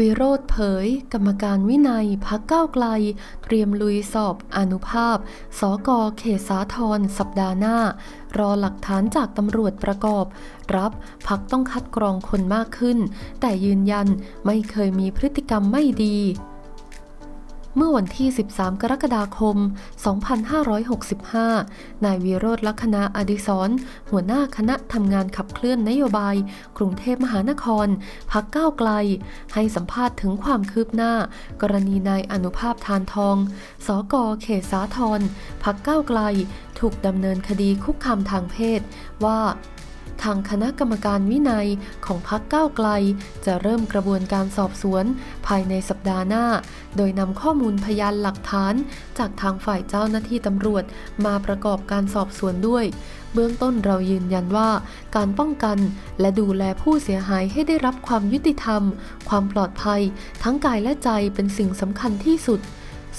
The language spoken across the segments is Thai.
วิโรธเผย กรรมการวินัยพักก้าวไกล เตรียมลุยสอบอนุภาพ สกเขตสาทรสัปดาห์หน้า รอหลักฐานจากตำรวจประกอบ รับพักต้องคัดกรองคนมากขึ้น แต่ยืนยันไม่เคยมีพฤติกรรมไม่ดี เมื่อวันที่ 13 กรกฎาคม 2565 นายวิโรธลักษณะอดิศรหัวหน้าคณะทำงานขับเคลื่อนนโยบาย กรุงเทพมหานคร พักก้าวไกล ให้สัมภาษณ์ถึงความคืบหน้า กรณีนายอนุภาพทานทอง สกเขตสาทรพักก้าวไกล ถูกดำเนินคดีคุกคามทางเพศว่า ทางคณะกรรมการวินัยของพักก้าวไกล จะเริ่มกระบวนการสอบสวน ภายในสัปดาห์หน้า โดยนำข้อมูลพยานหลักฐาน จากทางฝ่ายเจ้าหน้าที่ตำรวจ มาประกอบการสอบสวนด้วย เบื้องต้นเรายืนยันว่า การป้องกันและดูแลผู้เสียหายให้ได้รับความยุติธรรม ความปลอดภัย ทั้งกายและใจเป็นสิ่งสำคัญที่สุด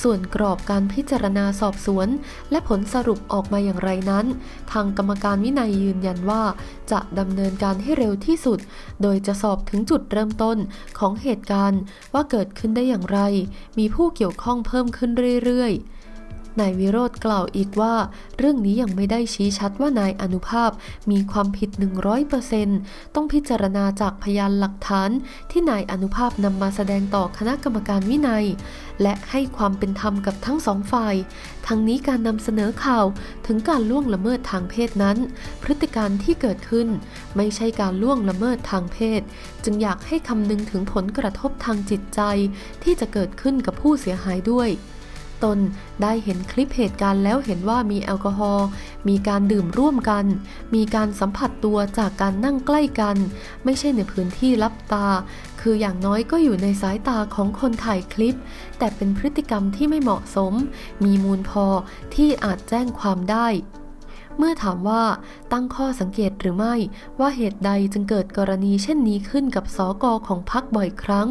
ส่วนกรอบการพิจารณาสอบสวน และผลสรุปออกมาอย่างไรนั้น ทางกรรมการวินัยยืนยันว่า จะดำเนินการให้เร็วที่สุด โดยจะสอบถึงจุดเริ่มต้นของเหตุการณ์ว่าเกิดขึ้นได้อย่างไร มีผู้เกี่ยวข้องเพิ่มขึ้นเรื่อยๆ นายวิโรธกล่าวอีกว่า เรื่องนี้ยังไม่ได้ชี้ชัดว่านายอนุภาพมีความผิด 100%ต้องพิจารณาจากพยานหลักฐาน ที่นายอนุภาพนำมาแสดงต่อคณะกรรมการวินัย และให้ความเป็นธรรมกับทั้งสองฝ่าย ทั้งนี้การนำเสนอข่าวถึงการล่วงละเมิดทางเพศนั้น พฤติการที่เกิดขึ้น ไม่ใช่การล่วงละเมิดทางเพศ จึงอยากให้คำนึงถึงผลกระทบทางจิตใจ ที่จะเกิดขึ้นกับผู้เสียหายด้วย ตน ได้เห็นคลิปเหตุการณ์แล้วเห็นว่ามีแอลกอฮอล์มีการดื่มร่วมกัน มีการสัมผัสตัวจากการนั่งใกล้กัน ไม่ใช่ในพื้นที่ลับตา คืออย่างน้อยก็อยู่ในสายตาของคนถ่ายคลิป แต่เป็นพฤติกรรมที่ไม่เหมาะสม มีมูลพอที่อาจแจ้งความได้ เมื่อถามว่าตั้งข้อสังเกตหรือไม่ว่าเหตุใดจึงเกิดกรณีเช่นนี้ขึ้นกับสอกอของพักบ่อยครั้ง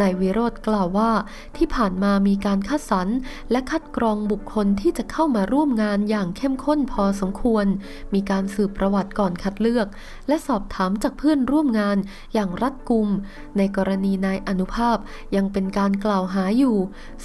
นายวิโรธกล่าวว่าที่ผ่านมามีการคัดสรรและคัดกรองบุคคลที่จะเข้ามาร่วมงานอย่างเข้มข้นพอสมควร มีการสืบประวัติก่อนคัดเลือก และสอบถามจากเพื่อนร่วมงานอย่างรัดกุม ในกรณีนายอนุภาพยังเป็นการกล่าวหาอยู่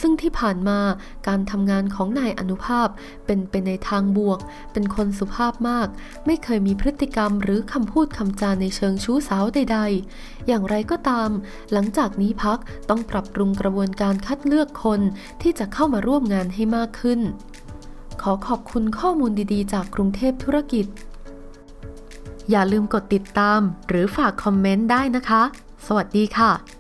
ซึ่งที่ผ่านมาการทำงานของนายอนุภาพเป็นไปในทางบวก เป็นคนสุภาพมาก ไม่เคยมีพฤติกรรมหรือคำพูดคำจาในเชิงชู้สาวใด ๆ อย่างไรก็ตาม หลังจากนี้พักต้องปรับปรุงกระบวนการคัดเลือกคนที่จะเข้ามาร่วมงานให้มากขึ้น ขอขอบคุณข้อมูลดีๆ จากกรุงเทพธุรกิจ อย่าลืมกดติดตาม หรือฝากคอมเมนต์ได้นะคะ สวัสดีค่ะ